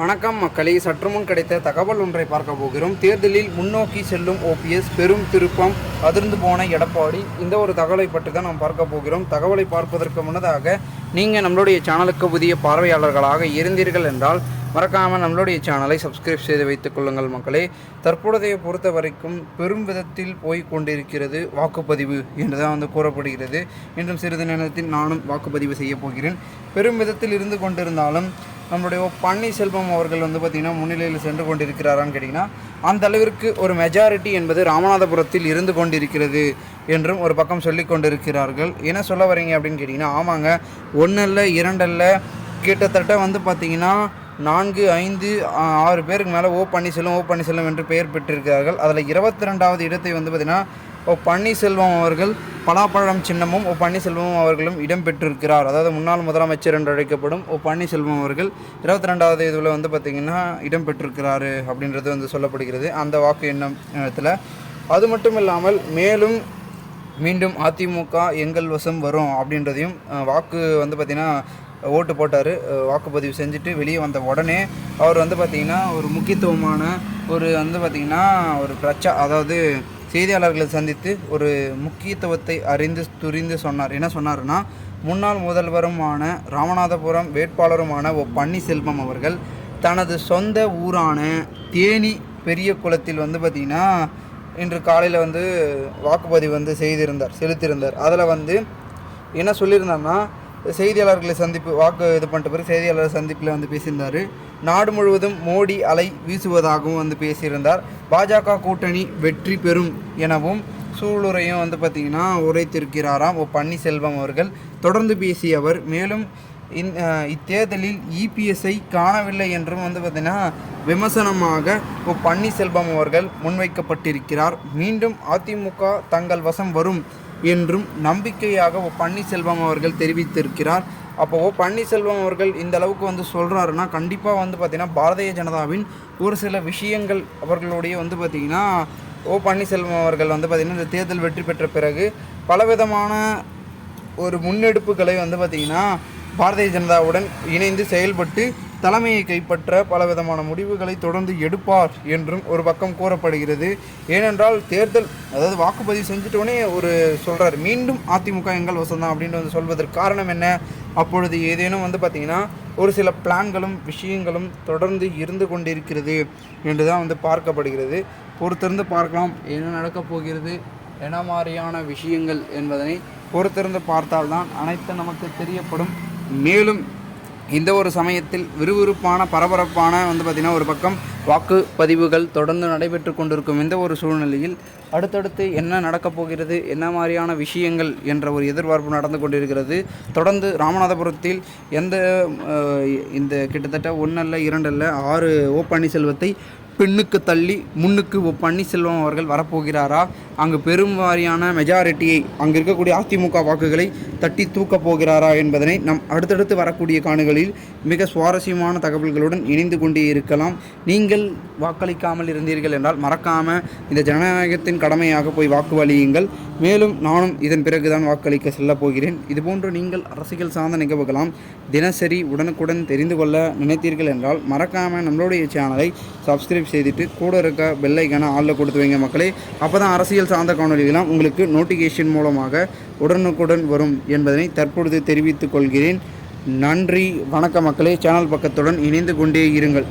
வணக்கம் மக்களே சற்றுமுன் கிடைத்த தகவல் ஒன்றை பார்க்க போகிறோம். தேர்தலில் முன்னோக்கி செல்லும் ஓபிஎஸ் பெரும் திருப்பம் அதிர்ந்து போன எடப்பாடி. இந்த ஒரு தகவலை பற்றி தான் நாம் பார்க்க போகிறோம். தகவலை பார்ப்பதற்கு முன்னதாக நீங்கள் நம்மளுடைய சேனலுக்கு புதிய பார்வையாளர்களாக இருந்தீர்கள் என்றால் மறக்காமல் நம்மளுடைய சேனலை சப்ஸ்கிரைப் செய்து வைத்துக் கொள்ளுங்கள் மக்களே. தற்பொழுதைய பொறுத்த வரைக்கும் பெரும் விதத்தில் போய் கொண்டிருக்கிறது வாக்குப்பதிவு என்று தான் வந்து கூறப்படுகிறது. இன்றும் சிறிது நேரத்தில் நானும் வாக்குப்பதிவு செய்ய போகிறேன். பெரும் விதத்தில் இருந்து கொண்டிருந்தாலும் நம்மளுடைய ஓ. பன்னீர்செல்வம் அவர்கள் வந்து பார்த்திங்கன்னா முன்னிலையில் சென்று கொண்டிருக்கிறாரான்னு கேட்டிங்கன்னா அந்த அளவிற்கு ஒரு மெஜாரிட்டி என்பது ராமநாதபுரத்தில் இருந்து கொண்டிருக்கிறது என்றும் ஒரு பக்கம் சொல்லி கொண்டிருக்கிறார்கள் என்ன சொல்ல வரீங்க அப்படின்னு கேட்டிங்கன்னா ஆமாங்க ஒன்றல்ல இரண்டல்ல கிட்டத்தட்ட வந்து பார்த்திங்கன்னா நான்கு ஐந்து ஆறு பேருக்கு மேலே ஓ பன்னீர்செல்வம் ஓ பன்னீர்செல்வம் என்று பெயர் பெற்றிருக்கிறார்கள் அதில் இருபத்தி ரெண்டாவது இடத்தை வந்து பார்த்திங்கன்னா ஓ பன்னீர்செல்வம் அவர்கள் பலாப்பழம் சின்னமும் ஓ பன்னீர்செல்வம் அவர்களும் இடம்பெற்றிருக்கிறார். அதாவது முன்னாள் முதலமைச்சர் என்று அழைக்கப்படும் ஓ பன்னீர்செல்வம் அவர்கள் இருபத்தி ரெண்டாவது இதில் வந்து பார்த்திங்கன்னா இடம்பெற்றிருக்கிறாரு அப்படின்றது வந்து சொல்லப்படுகிறது. அந்த வாக்கு எண்ணத்தில் அது மட்டும் இல்லாமல் மேலும் மீண்டும் அதிமுக எங்கள் வசம் வரும் அப்படின்றதையும் வாக்கு வந்து பார்த்திங்கன்னா ஓட்டு போட்டார். வாக்குப்பதிவு செஞ்சுட்டு வெளியே வந்த உடனே அவர் வந்து பார்த்திங்கன்னா ஒரு முக்கியத்துவமான ஒரு வந்து பார்த்திங்கன்னா ஒரு பிரச்சா அதாவது செய்தியாளர்களை சந்தித்து ஒரு முக்கியத்துவத்தை அறிந்து துரிந்து சொன்னார். என்ன சொன்னார்னா முன்னாள் முதல்வருமான ராமநாதபுரம் வேட்பாளருமான ஓ பன்னீர்செல்வம் அவர்கள் தனது சொந்த ஊரான தேனி பெரிய குளத்தில் வந்து பார்த்திங்கன்னா இன்று காலையில் வந்து வாக்குப்பதிவு வந்து செய்திருந்தார் செலுத்தியிருந்தார். அதில் வந்து என்ன சொல்லியிருந்தாருன்னா செய்தியாளர்களை சந்திப்பு வாக்கு இது பண்ணிட்ட பிறகு செய்தியாளர் சந்திப்பில் வந்து பேசியிருந்தார். நாடு முழுவதும் மோடி அலை வீசுவதாகவும் வந்து பேசியிருந்தார். பாஜக கூட்டணி வெற்றி பெறும் எனவும் சூளுரையும் வந்து பார்த்திங்கன்னா உரைத்திருக்கிறாராம். ஓ பன்னீர்செல்வம் அவர்கள் தொடர்ந்து பேசிய அவர் மேலும் இந் இத்தேர்தலில் இபிஎஸ்ஐ காணவில்லை என்றும் வந்து பார்த்திங்கன்னா விமர்சனமாக ஓ பன்னீர்செல்வம் அவர்கள் முன்வைக்கப்பட்டிருக்கிறார். மீண்டும் அதிமுக தங்கள் வசம் வரும் என்றும் நம்பிக்கையாக ஓ பன்னீர்செல்வம் அவர்கள் தெரிவித்திருக்கிறார். அப்போ ஓ பன்னீர்செல்வம் அவர்கள் இந்த அளவுக்கு வந்து சொல்கிறாருன்னா கண்டிப்பாக வந்து பார்த்திங்கன்னா பாரதிய ஜனதாவின் ஒரு சில விஷயங்கள் அவர்களுடைய வந்து பார்த்திங்கன்னா ஓ பன்னீர்செல்வம் அவர்கள் வந்து பார்த்திங்கன்னா இந்த தேர்தல் வெற்றி பெற்ற பிறகு பலவிதமான ஒரு முன்னெடுப்புகளை வந்து பார்த்திங்கன்னா பாரதிய ஜனதாவுடன் இணைந்து செயல்பட்டு தலைமையை கைப்பற்ற பலவிதமான முடிவுகளை தொடர்ந்து எடுப்பார் என்றும் ஒரு பக்கம் கூறப்படுகிறது. ஏனென்றால் தேர்தல் அதாவது வாக்குப்பதிவு செஞ்சிட்டோடனே ஒரு சொல்கிறார் மீண்டும் அதிமுக எங்கள் வசந்தான் அப்படின்னு வந்து சொல்வதற்கு காரணம் என்ன? அப்பொழுது ஏதேனும் வந்து பார்த்திங்கன்னா ஒரு சில பிளான்களும் விஷயங்களும் தொடர்ந்து இருந்து கொண்டிருக்கிறது என்று தான் வந்து பார்க்கப்படுகிறது. பொறுத்திருந்து பார்க்கலாம் என்ன நடக்கப் போகிறது என்ன மாதிரியான விஷயங்கள் என்பதனை பொறுத்திருந்து பார்த்தால்தான் அனைத்து நமக்கு தெரியப்படும். மேலும் இந்த ஒரு சமயத்தில் விறுவிறுப்பான பரபரப்பான வந்து பார்த்திங்கன்னா ஒரு பக்கம் வாக்குப்பதிவுகள் தொடர்ந்து நடைபெற்று கொண்டிருக்கும் இந்த ஒரு சூழ்நிலையில் அடுத்தடுத்து என்ன நடக்கப் போகிறது என்ன மாதிரியான விஷயங்கள் என்ற ஒரு எதிர்பார்ப்பு நடந்து கொண்டிருக்கிறது. தொடர்ந்து ராமநாதபுரத்தில் எந்த இந்த கிட்டத்தட்ட ஒன்றல்ல இரண்டல்ல ஆறு ஓ பன்னீர்செல்வத்தை பெண்ணுக்கு தள்ளி முன்னுக்கு ஓ பன்னீர்செல்வம் அவர்கள் வரப்போகிறாரா? அங்கு பெரும் வாரியான மெஜாரிட்டியை அங்கு இருக்கக்கூடிய அதிமுக வாக்குகளை தட்டி தூக்கப் போகிறாரா என்பதனை நம் அடுத்தடுத்து வரக்கூடிய காணுகளில் மிக சுவாரஸ்யமான தகவல்களுடன் இணைந்து கொண்டே இருக்கலாம். நீங்கள் வாக்களிக்காமல் இருந்தீர்கள் என்றால் மறக்காம இந்த ஜனநாயகத்தின் கடமையாக போய் வாக்குவளியுங்கள் மேலும் நானும் இதன் பிறகுதான் வாக்களிக்க செல்லப் போகிறேன். இதுபோன்று நீங்கள் அரசியல் சார்ந்த நிகழ்வுகளாம் தினசரி உடனுக்குடன் தெரிந்து கொள்ள நினைத்தீர்கள் என்றால் மறக்காமல் நம்மளுடைய சேனலை சப்ஸ்கிரைப் செய்துட்டு கூட இருக்க பெல்லைக்கான ஆளில் கொடுத்து வைங்க மக்களே. அப்போ தான் அரசியல் சார்ந்த காணொலிகளாம் உங்களுக்கு நோட்டிஃபிகேஷன் மூலமாக உடனுக்குடன் வரும் என்பதனை தற்பொழுது தெரிவித்துக் கொள்கிறேன். நன்றி வணக்க மக்களே. சேனல் பக்கத்துடன் இணைந்து கொண்டே இருங்கள்.